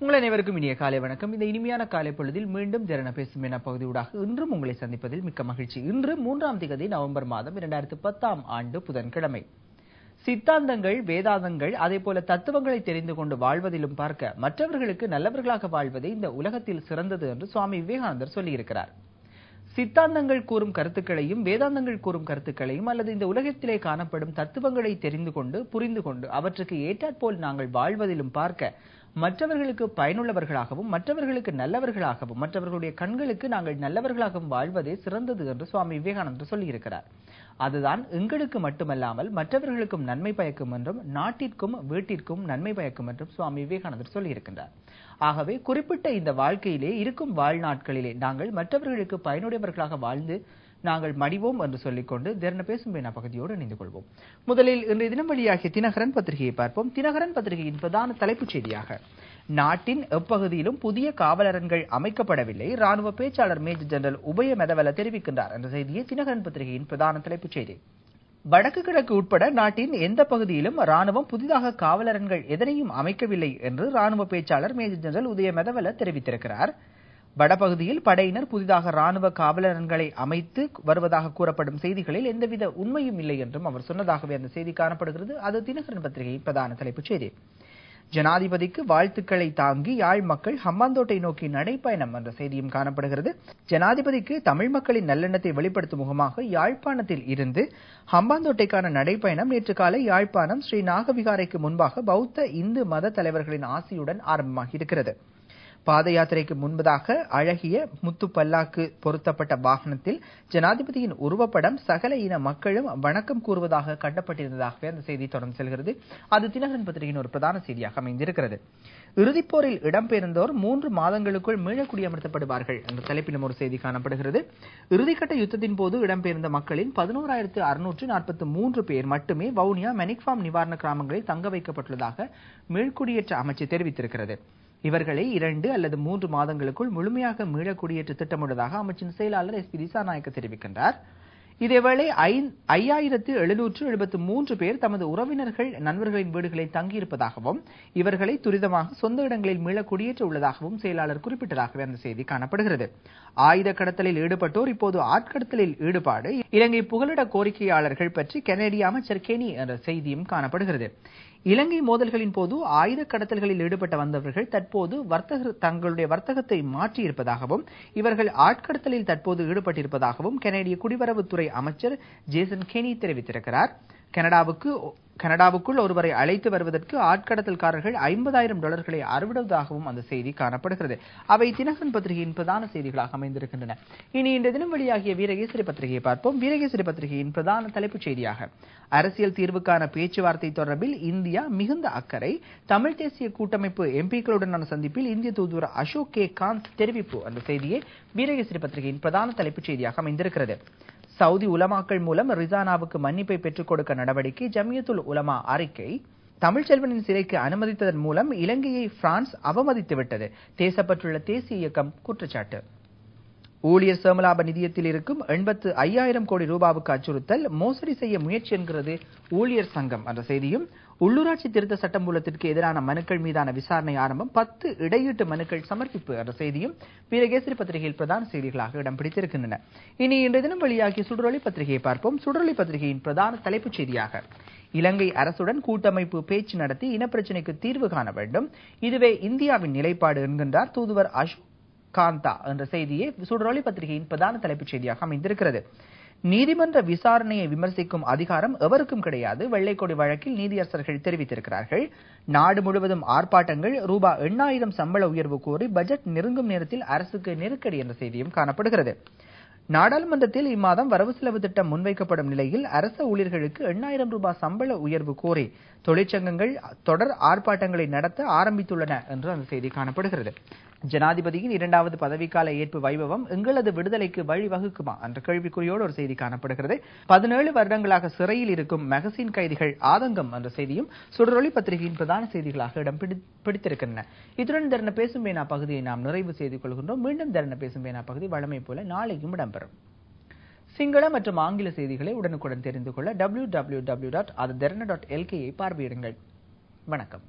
உங்கள் அனைவருக்கும் இனிய காலை வணக்கம். இந்த இனிமையான காலை பொழுதில் மீண்டும் திறன பேசும் என பகுதியூடாக இன்றும் உங்களை சந்திப்பதில் மிக்க மகிழ்ச்சி. இன்று மூன்றாம் திகதி நவம்பர் மாதம் இரண்டாயிரத்து பத்தாம் ஆண்டு புதன்கிழமை. சித்தாந்தங்கள் வேதாந்தங்கள் அதே போல தத்துவங்களை தெரிந்து கொண்டு வாழ்வதிலும் பார்க்க மற்றவர்களுக்கு நல்லவர்களாக வாழ்வதே இந்த உலகத்தில் சிறந்தது என்று சுவாமி விவேகானந்தர் சொல்லியிருக்கிறார். சித்தாந்தங்கள் கூறும் கருத்துக்களையும் வேதாந்தங்கள் கூறும் கருத்துக்களையும் அல்லது இந்த உலகத்திலே காணப்படும் தத்துவங்களை தெரிந்து கொண்டு புரிந்து கொண்டு அவற்றுக்கு ஏற்றாற்போல் நாங்கள் வாழ்வதிலும் பார்க்க மற்றவர்களுக்கு பயனுள்ளவர்களாகவும் மற்றவர்களுக்கு நல்லவர்களாகவும் மற்றவர்களுடைய கண்களுக்கு நாங்கள் நல்லவர்களாகவும் வாழ்வதே சிறந்தது என்று சுவாமி விவேகானந்தர் சொல்லியிருக்கிறார். அதுதான் எங்களுக்கு மட்டுமல்லாமல் மற்றவர்களுக்கும் நன்மை பயக்கும் என்றும் நாட்டிற்கும் வீட்டிற்கும் நன்மை பயக்கும் என்றும் சுவாமி விவேகானந்தர் சொல்லியிருக்கின்றார். ஆகவே குறிப்பிட்ட இந்த வாழ்க்கையிலே இருக்கும் வாழ்நாட்களிலே நாங்கள் மற்றவர்களுக்கு பயனுடையவர்களாக வாழ்ந்து நாங்கள் மடிவோம் என்று சொல்லிக்கொண்டு திறன பேசும் பேனா பகுதியோடு இணைந்து கொள்வோம் முதலில் இன்றைய தினம் வெளியாகிய தினகரன் பத்திரிகையை பார்ப்போம். தினகரன் பத்திரிகையின் பிரதான தலைப்புச் செய்தியாக நாட்டின் எப்பகுதியிலும் புதிய காவலரண்கள் அமைக்கப்படவில்லை. ராணுவ பேச்சாளர் மேஜர் ஜெனரல் உபய மெதவல தெரிவிக்கின்றார் என்ற செய்தியை தினகரன் பத்திரிகையின் பிரதான தலைப்புச் செய்தி. வடக்கு கிழக்கு உட்பட நாட்டின் எந்த பகுதியிலும் ராணுவம் புதிதாக காவலரண்கள் எதனையும் அமைக்கவில்லை என்று ராணுவ பேச்சாளர் மேஜர் ஜெனரல் உதய மெதவல தெரிவித்திருக்கிறார். வடபகுதியில் படையினர் புதிதாக ராணுவ காவலரன்களை அமைத்து வருவதாக கூறப்படும் செய்திகளில் எந்தவித உண்மையும் இல்லை என்றும் அவர் சொன்னதாகவே அந்த செய்தி காணப்படுகிறது. அது தினகரன் பத்திரிகையின் பிரதான தலைப்புச் செய்தி. ஜனாதிபதிக்கு வாழ்த்துக்களை தாங்கி யாழ் மக்கள் ஹம்பாந்தோட்டை நோக்கி நடைப்பயணம் என்ற செய்தியும் காணப்படுகிறது. ஜனாதிபதிக்கு தமிழ் மக்களின் நல்லெண்ணத்தை வெளிப்படுத்தும் முகமாக யாழ்ப்பாணத்தில் இருந்து ஹம்பாந்தோட்டைக்கான நடைப்பயணம் நேற்று காலை யாழ்ப்பாணம் ஸ்ரீ நாகவிகாரைக்கு முன்பாக பௌத்த இந்து மத தலைவர்களின் ஆசியுடன் ஆரம்பமாகி இருக்கிறது பாத யாத்திரைக்கு முன்பதாக அழகிய முத்து பல்லாக்கு பொருத்தப்பட்ட வாகனத்தில் ஜனாதிபதியின் உருவப்படம் சகல இன மக்களும் வணக்கம் கூறுவதாக கட்டப்பட்டிருந்ததாகவே அந்த செய்தி தொடர்ந்து செல்கிறது. அது தினகரன் பத்திரிகையின் ஒரு பிரதான செய்தியாக அமைந்திருக்கிறது. இறுதிப்போரில் இடம்பெயர்ந்தோர் மூன்று மாதங்களுக்குள் மீளக்குடியமர்த்தப்படுவார்கள் என்ற தலைப்பிலும் ஒரு செய்தி காணப்படுகிறது. இறுதிக்கட்ட யுத்தத்தின் போது இடம்பெயர்ந்த மக்களின் பதினோராயிரத்து அறுநூற்று நாற்பத்தி மூன்று பேர் மட்டுமே வவுனியா மெனிக்ஃபார்ம் நிவாரண கிராமங்களில் தங்க வைக்கப்பட்டுள்ளதாக மீள்குடியேற்ற அமைச்சு தெரிவித்திருக்கிறது. இவர்களை இரண்டு அல்லது மூன்று மாதங்களுக்குள் முழுமையாக மீள குடியேற்ற திட்டமுள்ளதாக அமைச்சின் செயலாளர் எஸ் பி திசாநாயக்க தெரிவிக்கின்றார். இதேவேளை ஐயாயிரத்து எழுநூற்று எழுபத்து மூன்று பேர் தமது உறவினர்கள் நண்பர்களின் வீடுகளில் தங்கியிருப்பதாகவும் இவர்களை துரிதமாக சொந்த இடங்களில் மீள குடியேற்ற உள்ளதாகவும் செயலாளர் குறிப்பிட்டதாகவே அந்த செய்தி காணப்படுகிறது. ஆயுத கடத்தலில் ஈடுபட்டோர் இப்போது ஆட்கடத்தலில் ஈடுபாடு இலங்கை புகலிட கோரிக்கையாளர்கள் பற்றி கனேடிய அமைச்சர் கெனி என்ற செய்தியும் காணப்படுகிறது. இலங்கை மோதல்களின் போது ஆயுத கடத்தல்களில் ஈடுபட்ட வந்தவர்கள் தற்போது வர்த்தக தங்களுடைய வர்த்தகத்தை மாற்றியிருப்பதாகவும் இவர்கள் ஆட்கடத்தலில் தற்போது ஈடுபட்டிருப்பதாகவும் கனேடிய குடிவரவுத்துறை அமைச்சர் ஜேசன் கெனி தெரிவித்திருக்கிறார். கனடாவுக்கு கனடாவுக்குள் ஒருவரை அழைத்து வருவதற்கு ஆட்கடத்தல்காரர்கள் ஐம்பதாயிரம் டாலர்களை அறுவிடுவதாகவும் அந்த செய்தி காணப்படுகிறது. அவை தினகரன் பத்திரிகையின் பிரதான செய்திகளாக அமைந்திருக்கின்றன. இனி இந்த தினம் வெளியாகிய வீரகேசரி பத்திரிகையை பார்ப்போம். வீரகேசரி பத்திரிகையின் பிரதான தலைப்புச் செய்தியாக அரசியல் தீர்வுக்கான பேச்சுவார்த்தை தொடர்பில் இந்தியா மிகுந்த அக்கறை தமிழ் தேசிய கூட்டமைப்பு எம்பிக்களுடனான சந்திப்பில் இந்திய தூதுவர் அசோக் கே. காந்த் தெரிவிப்பு. அந்த செய்தியே வீரகேசரி பத்திரிகையின் பிரதான தலைப்புச் செய்தியாக அமைந்திருக்கிறது. சவுதி உலமாக்கள் மூலம் ரிசானாவுக்கு மன்னிப்பை பெற்றுக் கொடுக்க நடவடிக்கை ஜமியத்துல் உலமா அறிக்கை. தமிழ்ச்செல்வனின் சிறைக்கு அனுமதித்ததன் மூலம் இலங்கையை பிரான்ஸ் அவமதித்துவிட்டது தேசப்பட்டுள்ள தேசிய இயக்கம் குற்றச்சாட்டு. ஊழியர் சேமலாப நிதியத்தில் இருக்கும் எண்பத்து ஐயாயிரம் கோடி ரூபாவுக்கு அச்சுறுத்தல் மோசடி செய்ய முயற்சி என்கிறது ஊழியர் சங்கம். என்ற செய்தியும் உள்ளூராட்சி திருத்த சட்டமூலத்திற்கு எதிரான மனுக்கள் மீதான விசாரணை ஆரம்பம். பத்து இடையீட்டு மனுக்கள் சமர்ப்பிப்பு என்ற செய்தியும் வீரகேசரி பத்திரிகையில் பிரதான செய்திகளாக இடம் பிடித்திருக்கின்றன. இனி இன்றைய தினம் வெளியாகிய சுடரொலி பத்திரிகையை பார்ப்போம். சுடரொலி பத்திரிகையின் பிரதான தலைப்புச் செய்தியாக இலங்கை அரசுடன் கூட்டமைப்பு பேச்சு நடத்தி இனப்பிரச்சினைக்கு தீர்வு காண வேண்டும். இதுவே இந்தியாவின் நிலைப்பாடு என்கின்றார் தூதுவர் அசோக் காந்தா என்ற செய்தியை சுடரொலி பத்திரிகையின் பிரதான தலைப்புச் செய்தியாக அமைந்திருக்கிறது. நீதிமன்ற விசாரணையை விமர்சிக்கும் அதிகாரம் எவருக்கும் கிடையாது. வெள்ளைக்கொடி வழக்கில் நீதியரசர்கள் தெரிவித்திருக்கிறார்கள். நாடு முழுவதும் ஆர்ப்பாட்டங்கள் ரூபா எண்ணாயிரம் சம்பள உயர்வு கோரி பட்ஜெட் நெருங்கும் நேரத்தில் அரசுக்கு நெருக்கடி என்ற செய்தியும் காணப்படுகிறது. நாடாளுமன்றத்தில் இம்மாதம் வரவு செலவு திட்டம் முன்வைக்கப்படும் நிலையில் அரச ஊழியர்களுக்கு எண்ணாயிரம் ரூபாய் சம்பள உயர்வு கோரி தொழிற்சங்கங்கள் தொடர் ஆர்ப்பாட்டங்களை நடத்த ஆரம்பித்துள்ளன என்று அந்த செய்தி காணப்படுகிறது. ஜனாதிபதியின் இரண்டாவது பதவிக்கால ஏற்பு வைபவம் எங்களது விடுதலைக்கு வழிவகுக்குமா என்ற கேள்விக்குறியோடு ஒரு செய்தி காணப்படுகிறது. பதினேழு வருடங்களாக சிறையில் இருக்கும் மெகசின் கைதிகள் ஆதங்கம் என்ற செய்தியும் சுடரொளி பத்திரிகையின் பிரதான செய்திகளாக இடம் பிடித்திருக்கின்றன. இத்துடன் தருண பேசும் வேணா பகுதியை நாம் நிறைவு செய்து கொள்கின்றோம். மீண்டும் தருண பேசும் வேணா பகுதி வழமை போல நாளையும் இடம்பெறும். சிங்கள மற்றும் ஆங்கில செய்திகளை உடனுக்குடன் தெரிந்து கொள்ள டபிள்யூ டபிள்யூ டபிள்யூ டாட் அது டாட் எல்கேயை பார்வையிடுங்கள். வணக்கம்.